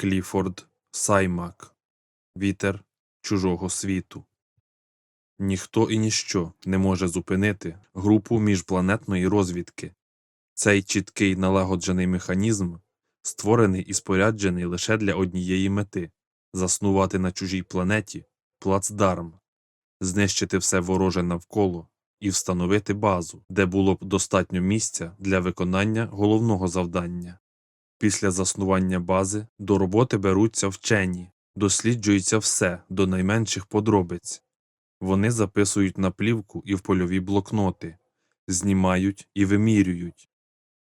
Кліфорд Саймак Вітер чужого світу. Ніхто і ніщо не може зупинити групу міжпланетної розвідки. Цей чіткий налагоджений механізм створений і споряджений лише для однієї мети заснувати на чужій планеті плацдарм, знищити все вороже навколо і встановити базу, де було б достатньо місця для виконання головного завдання. Після заснування бази до роботи беруться вчені, досліджується все до найменших подробиць. Вони записують на плівку і в польові блокноти, знімають і вимірюють,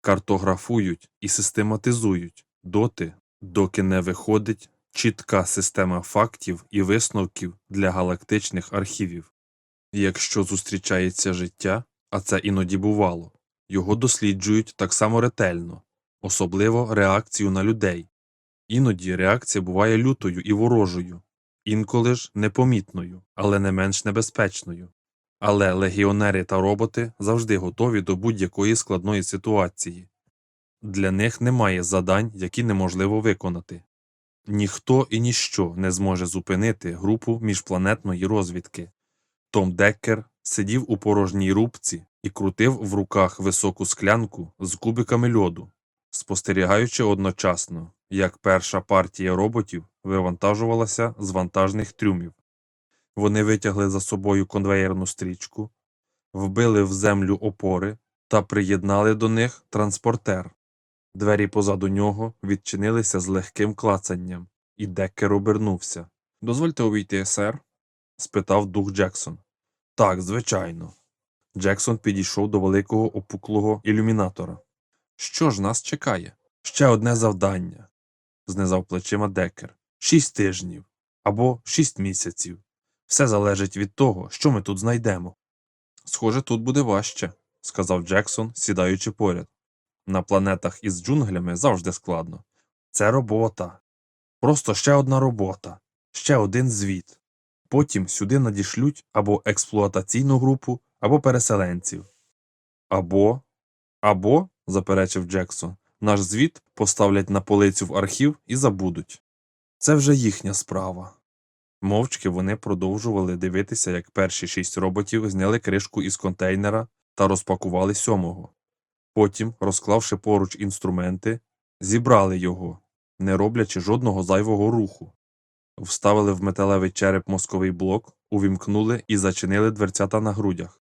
картографують і систематизують доти, доки не виходить чітка система фактів і висновків для галактичних архівів. Якщо зустрічається життя, а це іноді бувало, його досліджують так само ретельно, особливо реакцію на людей. Іноді реакція буває лютою і ворожою, інколи ж непомітною, але не менш небезпечною. Але легіонери та роботи завжди готові до будь-якої складної ситуації. Для них немає задань, які неможливо виконати. Ніхто і ніщо не зможе зупинити групу міжпланетної розвідки. Том Деккер сидів у порожній рубці і крутив в руках високу склянку з кубиками льоду, спостерігаючи одночасно, як перша партія роботів вивантажувалася з вантажних трюмів. Вони витягли за собою конвеєрну стрічку, вбили в землю опори та приєднали до них транспортер. Двері позаду нього відчинилися з легким клацанням, і Деккер обернувся. Дозвольте увійти, сер? спитав дух Джексон. Так, звичайно. Джексон підійшов до великого опуклого ілюмінатора. Що ж нас чекає? Ще одне завдання, знизав плечима Деккер. Шість тижнів або шість місяців. Все залежить від того, що ми тут знайдемо. Схоже, тут буде важче, сказав Джексон, сідаючи поряд. На планетах із джунглями завжди складно. Це робота. Просто ще одна робота, ще один звіт. Потім сюди надішлють або експлуатаційну групу, або переселенців. Або, або, заперечив Джексон, наш звіт поставлять на полицю в архів і забудуть. Це вже їхня справа. Мовчки вони продовжували дивитися, як перші шість роботів зняли кришку із контейнера та розпакували сьомого. Потім, розклавши поруч інструменти, зібрали його, не роблячи жодного зайвого руху. Вставили в металевий череп мозковий блок, увімкнули і зачинили дверцята на грудях.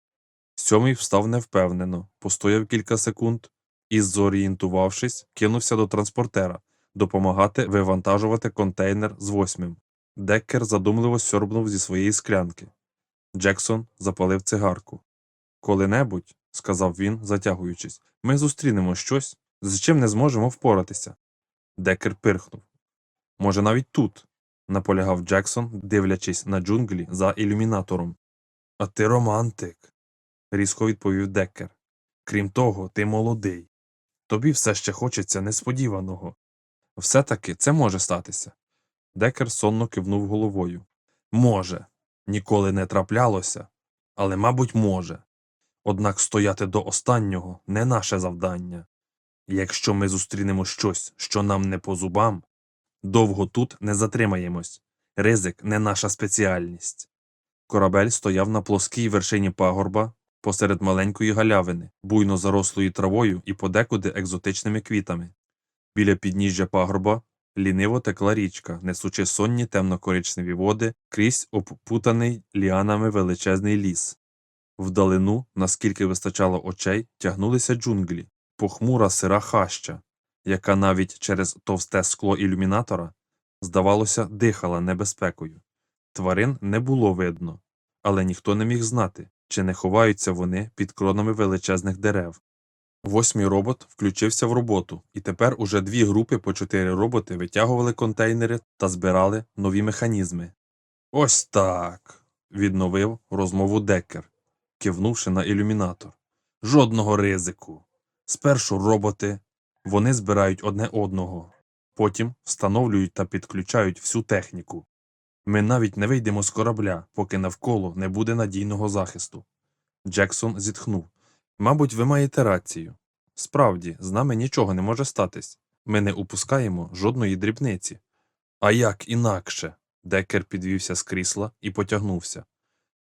Сьомий встав невпевнено, постояв кілька секунд і, зорієнтувавшись, кинувся до транспортера допомагати вивантажувати контейнер з восьмим. Деккер задумливо сьорбнув зі своєї склянки. Джексон запалив цигарку. Коли-небудь, сказав він, затягуючись, ми зустрінемо щось, з чим не зможемо впоратися. Деккер пирхнув. Може, навіть тут, наполягав Джексон, дивлячись на джунглі за ілюмінатором. А ти романтик, різко відповів Деккер. Крім того, ти молодий. Тобі все ще хочеться несподіваного. Все таки це може статися. Декер сонно кивнув головою. Може, ніколи не траплялося, але, мабуть, може. Однак стояти до останнього не наше завдання. Якщо ми зустрінемо щось, що нам не по зубам, довго тут не затримаємось. Ризик не наша спеціальність. Корабель стояв на плоскій вершині пагорба посеред маленької галявини, буйно зарослої травою і подекуди екзотичними квітами. Біля підніжжя пагорба ліниво текла річка, несучи сонні темно-коричневі води крізь обпутаний ліанами величезний ліс. Вдалину, наскільки вистачало очей, тягнулися джунглі, похмура сира хаща, яка навіть через товсте скло ілюмінатора, здавалося, дихала небезпекою. Тварин не було видно, але ніхто не міг знати, чи не ховаються вони під кронами величезних дерев. Восьмий робот включився в роботу, і тепер уже дві групи по чотири роботи витягували контейнери та збирали нові механізми. Ось так. відновив розмову Деккер, кивнувши на ілюмінатор. Жодного ризику. Спершу роботи, вони збирають одне одного, потім встановлюють та підключають всю техніку. Ми навіть не вийдемо з корабля, поки навколо не буде надійного захисту. Джексон зітхнув. Мабуть, ви маєте рацію. Справді, з нами нічого не може статись. Ми не упускаємо жодної дрібниці. А як інакше? Декер підвівся з крісла і потягнувся.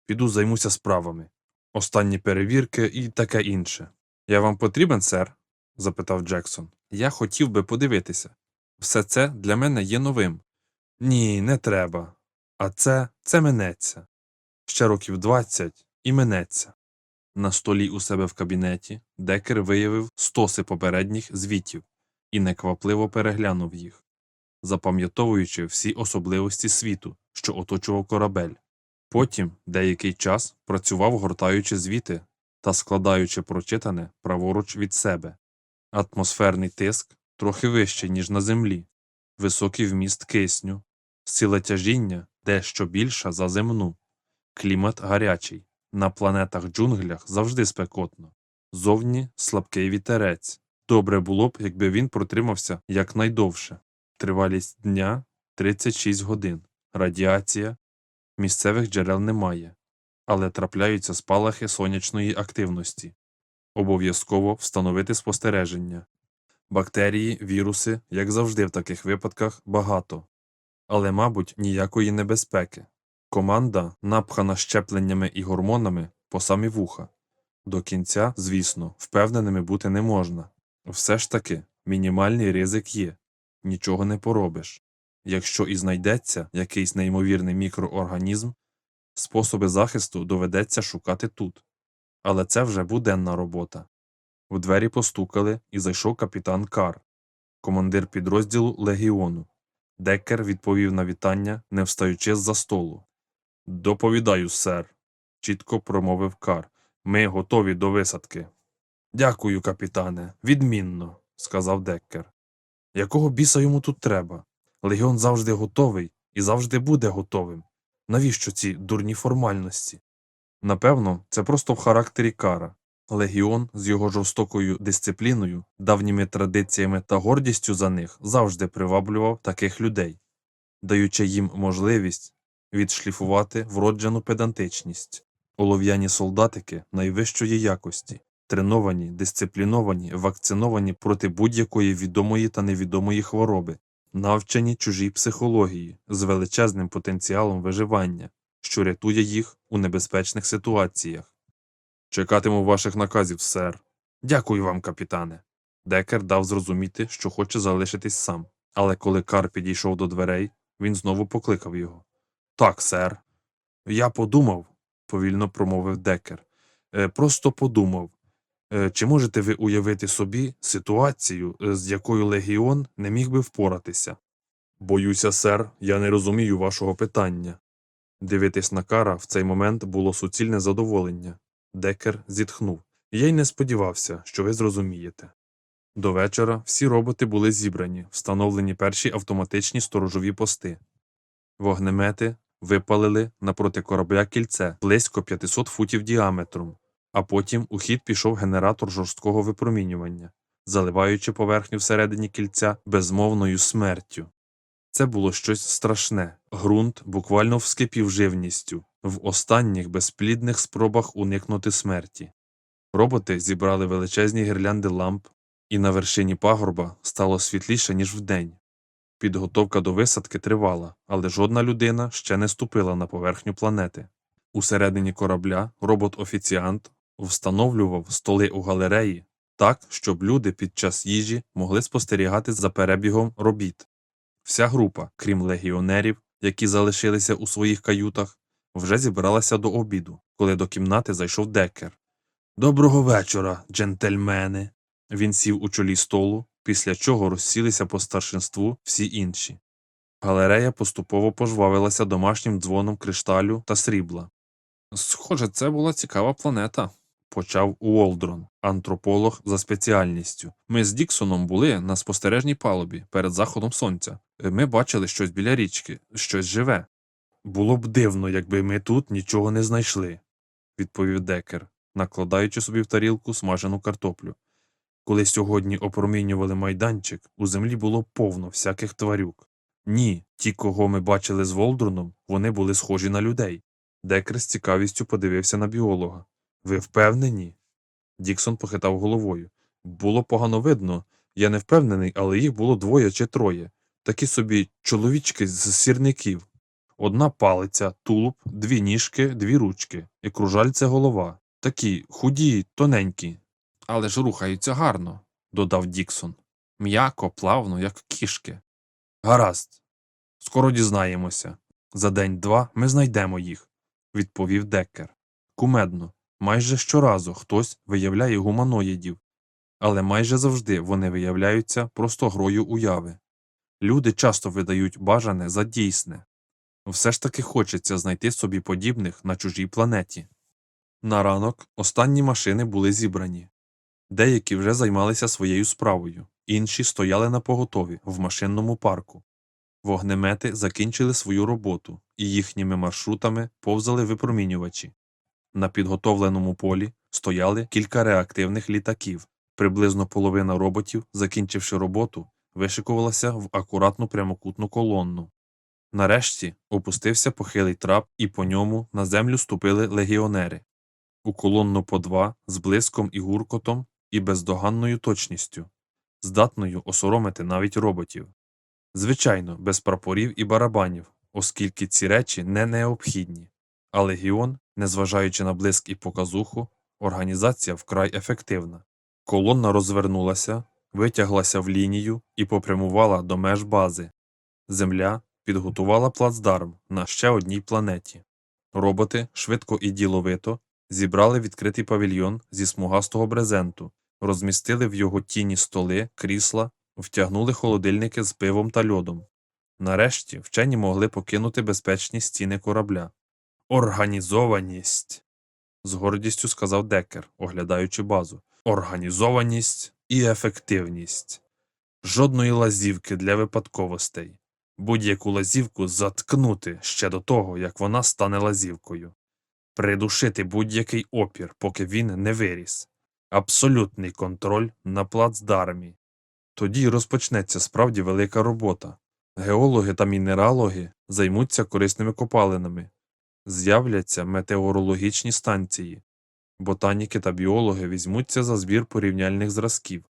Піду займуся справами. Останні перевірки і таке інше. Я вам потрібен, сер? запитав Джексон. Я хотів би подивитися. Все це для мене є новим. Ні, не треба. А це це минеться. Ще років двадцять і минеться. На столі у себе в кабінеті Декер виявив стоси попередніх звітів і неквапливо переглянув їх, запам'ятовуючи всі особливості світу, що оточував корабель. Потім деякий час працював, гортаючи звіти та складаючи прочитане праворуч від себе. Атмосферний тиск трохи вищий, ніж на землі, високий вміст кисню, сила тяжіння дещо більша за земну, клімат гарячий, на планетах джунглях завжди спекотно, зовні слабкий вітерець. Добре було б, якби він протримався якнайдовше. Тривалість дня 36 годин, радіація, місцевих джерел немає, але трапляються спалахи сонячної активності. Обов'язково встановити спостереження. Бактерії, віруси, як завжди в таких випадках, багато. Але, мабуть, ніякої небезпеки. Команда напхана щепленнями і гормонами по самі вуха. До кінця, звісно, впевненими бути не можна. Все ж таки, мінімальний ризик є. Нічого не поробиш. Якщо і знайдеться якийсь неймовірний мікроорганізм, способи захисту доведеться шукати тут. Але це вже буденна робота. В двері постукали і зайшов капітан Кар, командир підрозділу легіону. Деккер відповів на вітання, не встаючи з-за столу. Доповідаю, сер, чітко промовив Кар. Ми готові до висадки. Дякую, капітане. Відмінно, сказав Деккер. Якого біса йому тут треба? Легіон завжди готовий і завжди буде готовим. Навіщо ці дурні формальності? Напевно, це просто в характері кара. Легіон з його жорстокою дисципліною, давніми традиціями та гордістю за них завжди приваблював таких людей, даючи їм можливість відшліфувати вроджену педантичність. Олов'яні солдатики найвищої якості, треновані, дисципліновані, вакциновані проти будь-якої відомої та невідомої хвороби, навчені чужій психології з величезним потенціалом виживання, що рятує їх у небезпечних ситуаціях. Чекатиму ваших наказів, сер. Дякую вам, капітане. Декер дав зрозуміти, що хоче залишитись сам, але коли Кар підійшов до дверей, він знову покликав його. Так, сер. Я подумав, повільно промовив Декер. «Е, Просто подумав. Е, Чи можете ви уявити собі ситуацію, е, з якою легіон не міг би впоратися? Боюся, сер, я не розумію вашого питання. Дивитись на кара в цей момент було суцільне задоволення. Декер зітхнув. Я й не сподівався, що ви зрозумієте. До вечора всі роботи були зібрані, встановлені перші автоматичні сторожові пости. Вогнемети випалили напроти корабля кільце близько 500 футів діаметром, а потім у хід пішов генератор жорсткого випромінювання, заливаючи поверхню всередині кільця безмовною смертю. Це було щось страшне. Ґрунт буквально вскипів живністю в останніх безплідних спробах уникнути смерті. Роботи зібрали величезні гірлянди ламп, і на вершині пагорба стало світліше, ніж вдень. Підготовка до висадки тривала, але жодна людина ще не ступила на поверхню планети. Усередині корабля робот-офіціант встановлював столи у галереї так, щоб люди під час їжі могли спостерігати за перебігом робіт. Вся група, крім легіонерів, які залишилися у своїх каютах, вже зібралася до обіду, коли до кімнати зайшов декер. Доброго вечора, джентльмени. Він сів у чолі столу, після чого розсілися по старшинству всі інші. Галерея поступово пожвавилася домашнім дзвоном кришталю та срібла. Схоже, це була цікава планета, почав Уолдрон, антрополог за спеціальністю. Ми з Діксоном були на спостережній палубі перед заходом сонця. Ми бачили щось біля річки, щось живе. Було б дивно, якби ми тут нічого не знайшли, відповів Декер, накладаючи собі в тарілку смажену картоплю. Коли сьогодні опромінювали майданчик, у землі було повно всяких тварюк. Ні, ті, кого ми бачили з Волдруном, вони були схожі на людей. Декер з цікавістю подивився на біолога. Ви впевнені? Діксон похитав головою. Було погано видно. Я не впевнений, але їх було двоє чи троє. такі собі чоловічки з сірників. Одна палиця, тулуб, дві ніжки, дві ручки, і кружальце голова. Такі худі, тоненькі. Але ж рухаються гарно, додав Діксон. М'яко, плавно, як кішки. Гаразд. Скоро дізнаємося. За день-два ми знайдемо їх, відповів Деккер. Кумедно, майже щоразу хтось виявляє гуманоїдів, але майже завжди вони виявляються просто грою уяви. Люди часто видають бажане за дійсне. Все ж таки хочеться знайти собі подібних на чужій планеті. На ранок останні машини були зібрані. Деякі вже займалися своєю справою, інші стояли на поготові в машинному парку. Вогнемети закінчили свою роботу, і їхніми маршрутами повзали випромінювачі. На підготовленому полі стояли кілька реактивних літаків. Приблизно половина роботів, закінчивши роботу, вишикувалася в акуратну прямокутну колонну. Нарешті опустився похилий трап, і по ньому на землю ступили легіонери. У колонну по два з блиском і гуркотом і бездоганною точністю, здатною осоромити навіть роботів. Звичайно, без прапорів і барабанів, оскільки ці речі не необхідні. А легіон, незважаючи на блиск і показуху, організація вкрай ефективна. Колонна розвернулася, витяглася в лінію і попрямувала до меж бази. Земля підготувала плацдарм на ще одній планеті. Роботи швидко і діловито зібрали відкритий павільйон зі смугастого брезенту, розмістили в його тіні столи, крісла, втягнули холодильники з пивом та льодом. Нарешті вчені могли покинути безпечні стіни корабля. Організованість. з гордістю сказав Деккер, оглядаючи базу. Організованість і ефективність. Жодної лазівки для випадковостей. Будь-яку лазівку заткнути ще до того, як вона стане лазівкою. Придушити будь-який опір, поки він не виріс. Абсолютний контроль на плацдармі. Тоді розпочнеться справді велика робота. Геологи та мінералоги займуться корисними копалинами, з'являться метеорологічні станції, ботаніки та біологи візьмуться за збір порівняльних зразків.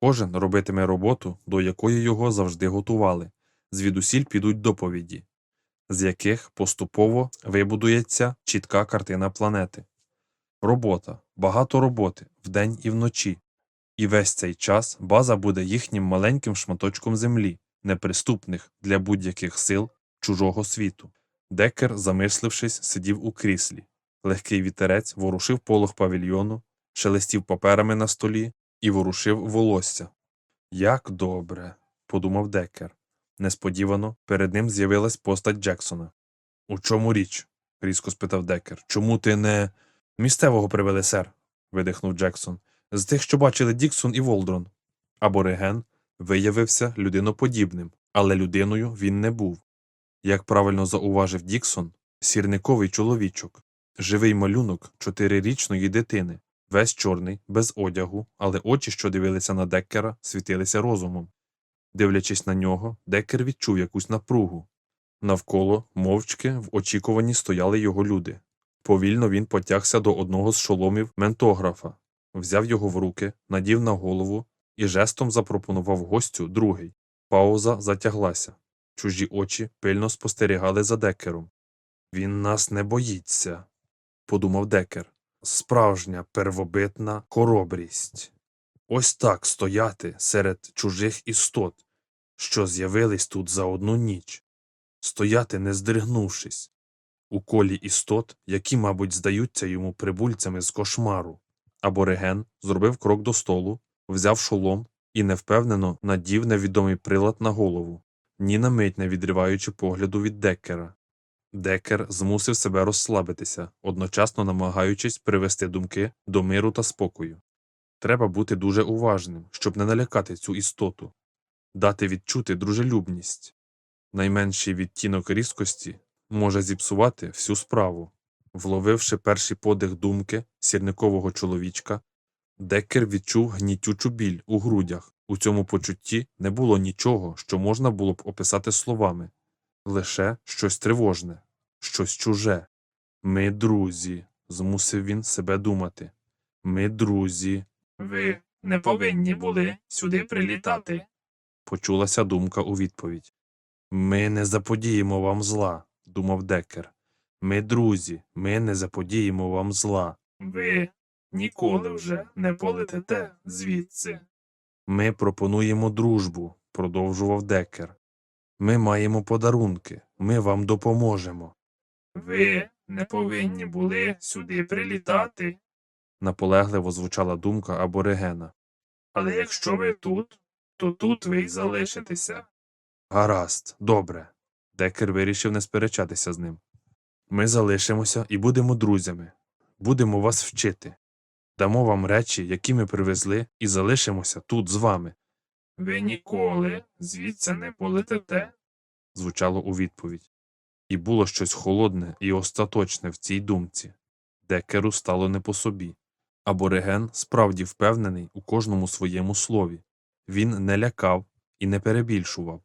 Кожен робитиме роботу, до якої його завжди готували, звідусіль підуть доповіді, з яких поступово вибудується чітка картина планети. Робота, багато роботи, вдень і вночі. І весь цей час база буде їхнім маленьким шматочком землі, неприступних для будь-яких сил чужого світу. Декер, замислившись, сидів у кріслі. Легкий вітерець ворушив полох павільйону, шелестів паперами на столі і ворушив волосся. Як добре, подумав Декер. Несподівано перед ним з'явилась постать Джексона. У чому річ? різко спитав Декер. Чому ти не. Місцевого привели, сер, видихнув Джексон. З тих, що бачили Діксон і Волдрон. Абориген виявився людиноподібним, але людиною він не був. Як правильно зауважив Діксон, сірниковий чоловічок, живий малюнок чотирирічної дитини, весь чорний, без одягу, але очі, що дивилися на Деккера, світилися розумом. Дивлячись на нього, Деккер відчув якусь напругу. Навколо, мовчки, в очікуванні стояли його люди. Повільно він потягся до одного з шоломів ментографа, взяв його в руки, надів на голову і жестом запропонував гостю другий. Пауза затяглася. Чужі очі пильно спостерігали за Деккером. Він нас не боїться, подумав Деккер. Справжня первобитна хоробрість. Ось так стояти серед чужих істот, що з'явились тут за одну ніч, стояти не здригнувшись, у колі істот, які, мабуть, здаються йому прибульцями з кошмару. Абориген зробив крок до столу, взяв шолом і невпевнено надів невідомий прилад на голову, ні на мить не відриваючи погляду від Деккера. Деккер змусив себе розслабитися, одночасно намагаючись привести думки до миру та спокою. Треба бути дуже уважним, щоб не налякати цю істоту, дати відчути дружелюбність. Найменший відтінок різкості може зіпсувати всю справу. Вловивши перший подих думки сірникового чоловічка, Деккер відчув гнітючу біль у грудях. У цьому почутті не було нічого, що можна було б описати словами, лише щось тривожне, щось чуже. Ми друзі, змусив він себе думати. Ми друзі. Ви не повинні були сюди прилітати. Почулася думка у відповідь. Ми не заподіємо вам зла, думав Деккер. Ми друзі, ми не заподіємо вам зла. Ви ніколи вже не полетите звідси. Ми пропонуємо дружбу, продовжував Деккер. Ми маємо подарунки, ми вам допоможемо. Ви не повинні були сюди прилітати. Наполегливо звучала думка аборигена. Але якщо ви тут, то тут ви й залишитеся. Гаразд, добре. Деккер вирішив не сперечатися з ним. Ми залишимося і будемо друзями. Будемо вас вчити. Дамо вам речі, які ми привезли, і залишимося тут з вами, Ви ніколи звідси не полетите. звучало у відповідь. І було щось холодне і остаточне в цій думці. Деккеру стало не по собі. Абориген справді впевнений у кожному своєму слові. Він не лякав і не перебільшував.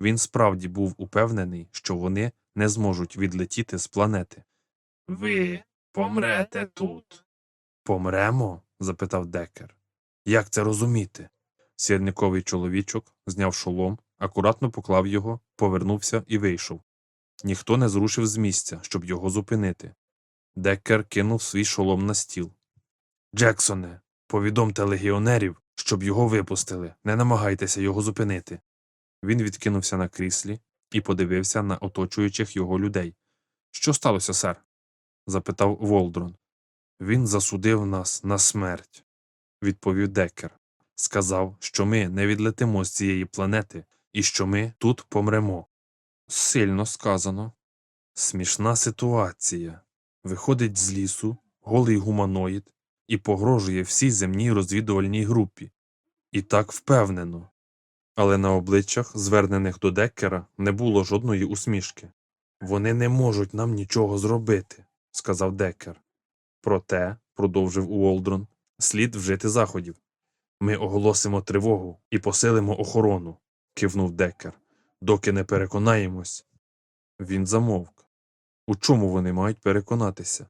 Він справді був упевнений, що вони не зможуть відлетіти з планети. Ви помрете тут. Помремо? запитав Деккер. Як це розуміти? Сірниковий чоловічок зняв шолом, акуратно поклав його, повернувся і вийшов. Ніхто не зрушив з місця, щоб його зупинити. Деккер кинув свій шолом на стіл. Джексоне, повідомте легіонерів, щоб його випустили. Не намагайтеся його зупинити. Він відкинувся на кріслі і подивився на оточуючих його людей. Що сталося, сер? запитав Волдрон. Він засудив нас на смерть, відповів Деккер. Сказав, що ми не відлетимо з цієї планети і що ми тут помремо. Сильно сказано. Смішна ситуація. Виходить з лісу, голий гуманоїд, і погрожує всій земній розвідувальній групі. І так впевнено. Але на обличчях, звернених до Деккера, не було жодної усмішки. Вони не можуть нам нічого зробити, сказав Деккер. Проте, продовжив Уолдрон, слід вжити заходів. Ми оголосимо тривогу і посилимо охорону, кивнув Деккер, доки не переконаємось. Він замовк. У чому вони мають переконатися?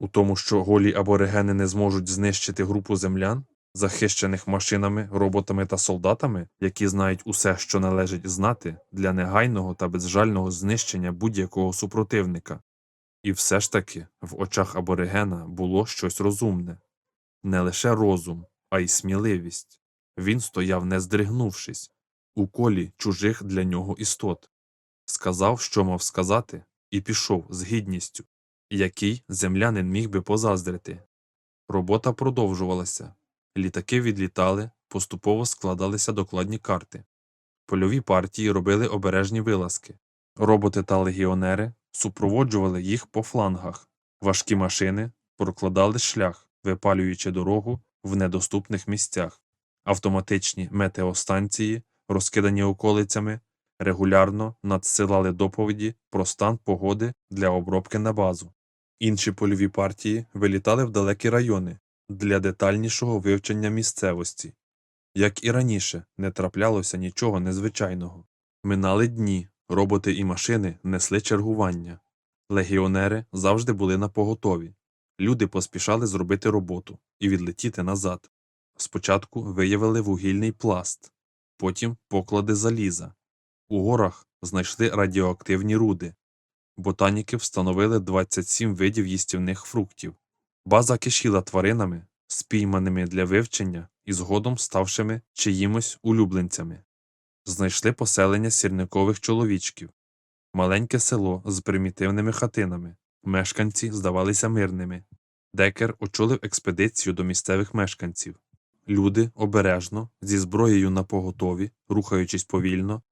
У тому, що голі аборигени не зможуть знищити групу землян, захищених машинами, роботами та солдатами, які знають усе, що належить знати, для негайного та безжального знищення будь-якого супротивника. І все ж таки в очах аборигена було щось розумне не лише розум, а й сміливість. Він стояв, не здригнувшись, у колі чужих для нього істот. Сказав, що мав сказати, і пішов з гідністю, який землянин міг би позаздрити. Робота продовжувалася. Літаки відлітали, поступово складалися докладні карти. Польові партії робили обережні вилазки. Роботи та легіонери супроводжували їх по флангах. Важкі машини прокладали шлях, випалюючи дорогу в недоступних місцях. Автоматичні метеостанції, розкидані околицями, регулярно надсилали доповіді про стан погоди для обробки на базу. Інші польові партії вилітали в далекі райони для детальнішого вивчення місцевості. Як і раніше, не траплялося нічого незвичайного. Минали дні, роботи і машини несли чергування. Легіонери завжди були на поготові. Люди поспішали зробити роботу і відлетіти назад. Спочатку виявили вугільний пласт, потім поклади заліза. У горах знайшли радіоактивні руди. Ботаніки встановили 27 видів їстівних фруктів. База кишіла тваринами, спійманими для вивчення і згодом ставшими чиїмось улюбленцями. Знайшли поселення сірникових чоловічків, маленьке село з примітивними хатинами. Мешканці здавалися мирними. Декер очолив експедицію до місцевих мешканців. Люди обережно, зі зброєю на поготові, рухаючись повільно,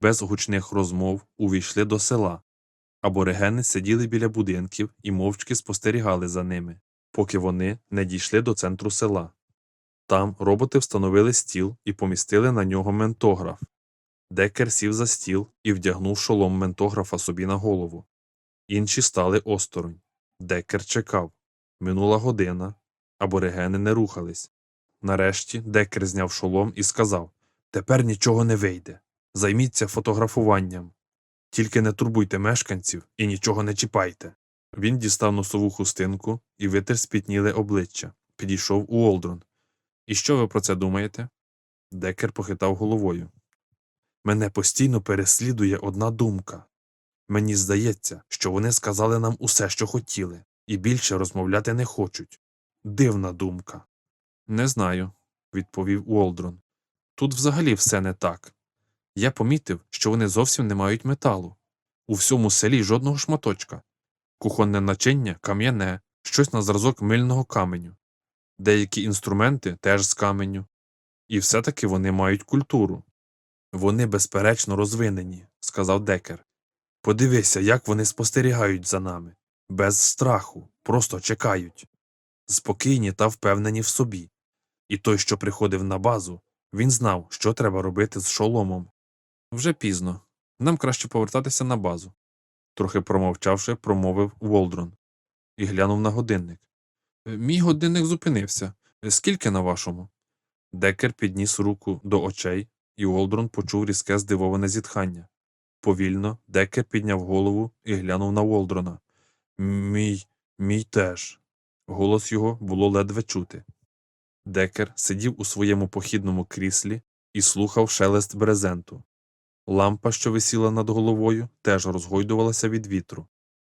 без гучних розмов, увійшли до села. Аборигени сиділи біля будинків і мовчки спостерігали за ними, поки вони не дійшли до центру села. Там роботи встановили стіл і помістили на нього ментограф. Декер сів за стіл і вдягнув шолом ментографа собі на голову. Інші стали осторонь. Декер чекав. Минула година. Аборигени не рухались. Нарешті Декер зняв шолом і сказав Тепер нічого не вийде. Займіться фотографуванням. Тільки не турбуйте мешканців і нічого не чіпайте. Він дістав носову хустинку і витер спітніле обличчя. Підійшов Уолдрон. І що ви про це думаєте? Декер похитав головою. Мене постійно переслідує одна думка. Мені здається, що вони сказали нам усе, що хотіли, і більше розмовляти не хочуть. Дивна думка. Не знаю, відповів Уолдрон. Тут взагалі все не так. Я помітив, що вони зовсім не мають металу. У всьому селі жодного шматочка. Кухонне начиння кам'яне, щось на зразок мильного каменю. Деякі інструменти теж з каменю. І все-таки вони мають культуру. Вони безперечно розвинені, сказав Декер. Подивися, як вони спостерігають за нами. Без страху, просто чекають. Спокійні та впевнені в собі. І той, що приходив на базу, він знав, що треба робити з шоломом. Вже пізно. Нам краще повертатися на базу. Трохи промовчавши, промовив Волдрон і глянув на годинник. «Е, Мій годинник зупинився. Е, Скільки на вашому? Декер підніс руку до очей, і Волдрон почув різке здивоване зітхання. Повільно Декер підняв голову і глянув на Волдрона. Мій, мій теж. Голос його було ледве чути. Декер сидів у своєму похідному кріслі і слухав шелест брезенту. Лампа, що висіла над головою, теж розгойдувалася від вітру.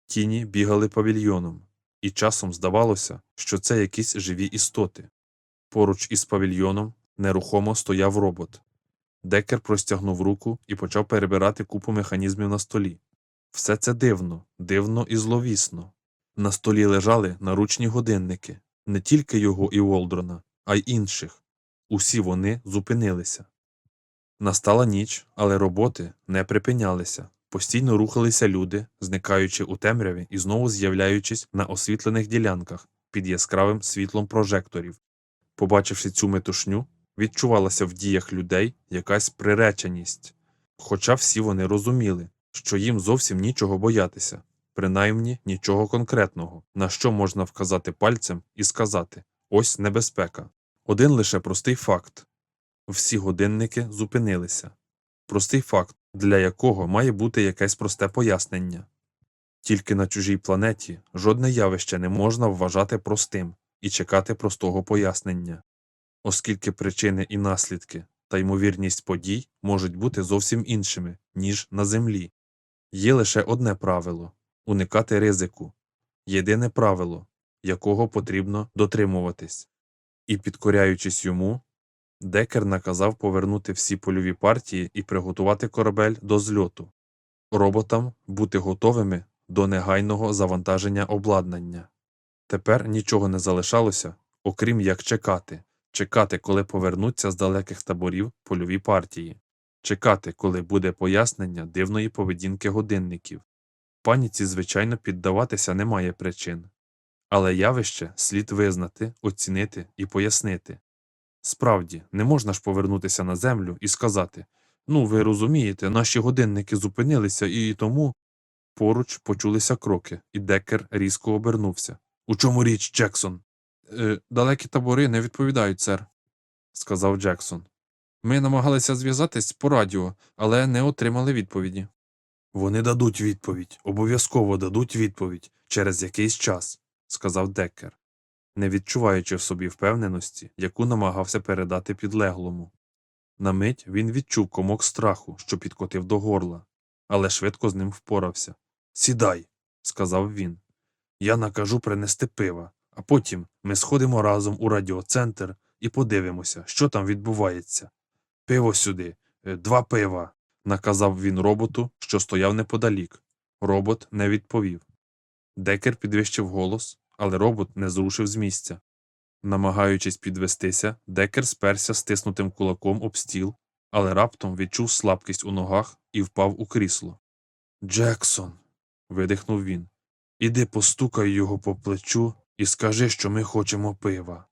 Тіні бігали павільйоном, і часом здавалося, що це якісь живі істоти. Поруч із павільйоном нерухомо стояв робот. Декер простягнув руку і почав перебирати купу механізмів на столі. Все це дивно, дивно і зловісно. На столі лежали наручні годинники, не тільки його і Волдрона, а й інших. Усі вони зупинилися. Настала ніч, але роботи не припинялися. Постійно рухалися люди, зникаючи у темряві і знову з'являючись на освітлених ділянках під яскравим світлом прожекторів. Побачивши цю метушню, відчувалася в діях людей якась приреченість. Хоча всі вони розуміли, що їм зовсім нічого боятися, принаймні нічого конкретного, на що можна вказати пальцем і сказати ось небезпека. Один лише простий факт всі годинники зупинилися. Простий факт, для якого має бути якесь просте пояснення. Тільки на чужій планеті жодне явище не можна вважати простим і чекати простого пояснення, оскільки причини і наслідки та ймовірність подій можуть бути зовсім іншими, ніж на Землі. Є лише одне правило уникати ризику, єдине правило, якого потрібно дотримуватись. І, підкоряючись йому, Декер наказав повернути всі польові партії і приготувати корабель до зльоту, роботам бути готовими до негайного завантаження обладнання. Тепер нічого не залишалося, окрім як чекати, чекати, коли повернуться з далеких таборів польові партії, чекати, коли буде пояснення дивної поведінки годинників. Паніці, звичайно, піддаватися немає причин, але явище слід визнати, оцінити і пояснити. Справді, не можна ж повернутися на землю і сказати ну, ви розумієте, наші годинники зупинилися, і тому. Поруч почулися кроки, і Деккер різко обернувся. У чому річ, Джексон? Е, далекі табори не відповідають, сер, сказав Джексон. Ми намагалися зв'язатись по радіо, але не отримали відповіді. Вони дадуть відповідь, обов'язково дадуть відповідь через якийсь час, сказав Деккер, не відчуваючи в собі впевненості, яку намагався передати підлеглому. На мить він відчув комок страху, що підкотив до горла, але швидко з ним впорався. Сідай, сказав він. Я накажу принести пива, а потім ми сходимо разом у радіоцентр і подивимося, що там відбувається. Пиво сюди, е, два пива, наказав він роботу, що стояв неподалік. Робот не відповів. Декер підвищив голос, але робот не зрушив з місця. Намагаючись підвестися, Декер сперся стиснутим кулаком об стіл, але раптом відчув слабкість у ногах і впав у крісло. Джексон, видихнув він. Іди постукай його по плечу і скажи, що ми хочемо пива.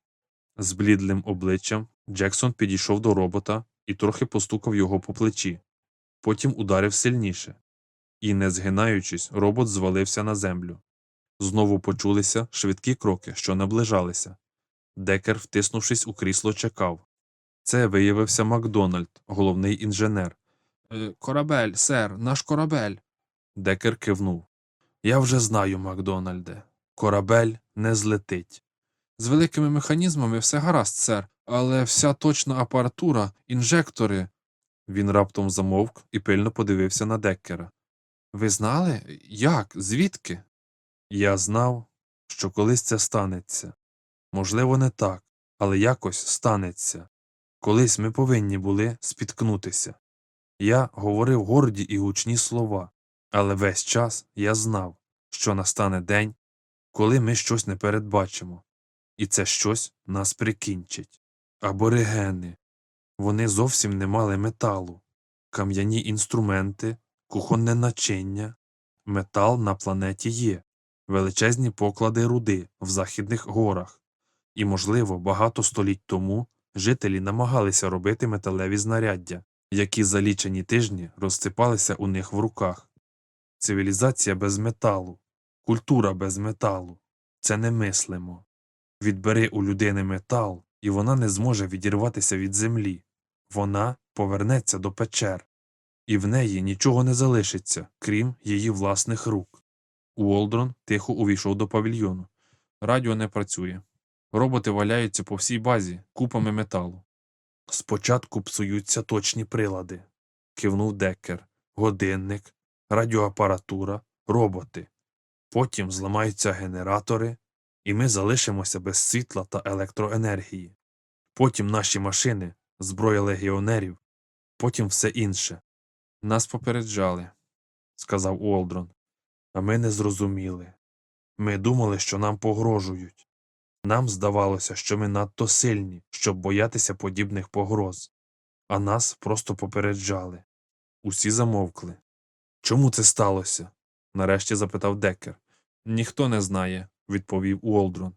З блідлим обличчям Джексон підійшов до робота і трохи постукав його по плечі, потім ударив сильніше. І, не згинаючись, робот звалився на землю. Знову почулися швидкі кроки, що наближалися. Декер, втиснувшись у крісло, чекав. Це виявився Макдональд, головний інженер. «Е, Корабель, сер, наш корабель. Декер кивнув. Я вже знаю, Макдональде. Корабель не злетить. З великими механізмами все гаразд, сер, але вся точна апаратура, інжектори. Він раптом замовк і пильно подивився на Деккера. Ви знали? Як? Звідки? Я знав, що колись це станеться. Можливо, не так, але якось станеться. Колись ми повинні були спіткнутися. Я говорив горді і гучні слова, але весь час я знав, що настане день, коли ми щось не передбачимо, і це щось нас прикінчить. Аборигени. Вони зовсім не мали металу, кам'яні інструменти, кухонне начиння. Метал на планеті є, величезні поклади руди в західних горах, і, можливо, багато століть тому жителі намагалися робити металеві знаряддя, які за лічені тижні розсипалися у них в руках. Цивілізація без металу, культура без металу це немислимо. Відбери у людини метал, і вона не зможе відірватися від землі. Вона повернеться до печер, і в неї нічого не залишиться, крім її власних рук. Уолдрон тихо увійшов до павільйону. Радіо не працює. Роботи валяються по всій базі купами металу. Спочатку псуються точні прилади, кивнув Деккер, годинник, радіоапаратура, роботи. Потім зламаються генератори, і ми залишимося без світла та електроенергії. Потім наші машини, зброя легіонерів, потім все інше. Нас попереджали, сказав Уолдрон. А ми не зрозуміли. Ми думали, що нам погрожують. Нам здавалося, що ми надто сильні, щоб боятися подібних погроз, а нас просто попереджали. Усі замовкли. Чому це сталося? нарешті запитав Деккер. Ніхто не знає, відповів Уолдрон.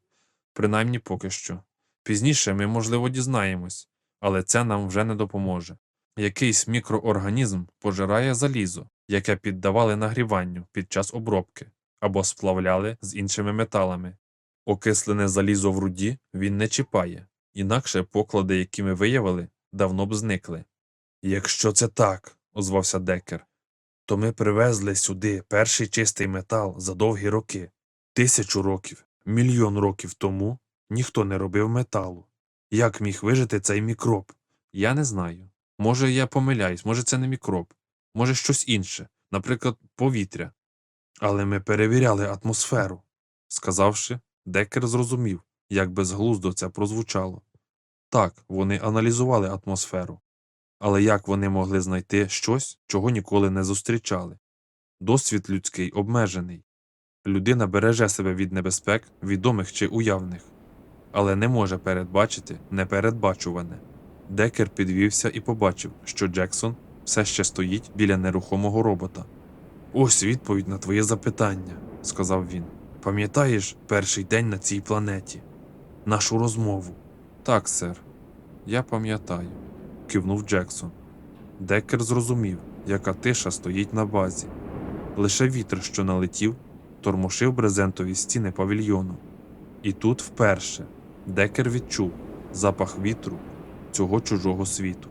Принаймні поки що. Пізніше ми, можливо, дізнаємось, але це нам вже не допоможе. Якийсь мікроорганізм пожирає залізо, яке піддавали нагріванню під час обробки або сплавляли з іншими металами. Окислене залізо в руді він не чіпає, інакше поклади, які ми виявили, давно б зникли. Якщо це так, озвався Деккер, то ми привезли сюди перший чистий метал за довгі роки. Тисячу років, мільйон років тому ніхто не робив металу. Як міг вижити цей мікроб? Я не знаю. Може, я помиляюсь, може, це не мікроб, може щось інше, наприклад, повітря. Але ми перевіряли атмосферу. Сказавши, Деккер зрозумів, як безглуздо це прозвучало. Так, вони аналізували атмосферу. Але як вони могли знайти щось, чого ніколи не зустрічали? Досвід людський обмежений. Людина береже себе від небезпек, відомих чи уявних, але не може передбачити непередбачуване. Декер підвівся і побачив, що Джексон все ще стоїть біля нерухомого робота. Ось відповідь на твоє запитання, сказав він. Пам'ятаєш перший день на цій планеті? Нашу розмову. Так, сер, я пам'ятаю, кивнув Джексон. Деккер зрозумів, яка тиша стоїть на базі. Лише вітер, що налетів, тормошив брезентові стіни павільйону. І тут вперше Деккер відчув запах вітру цього чужого світу.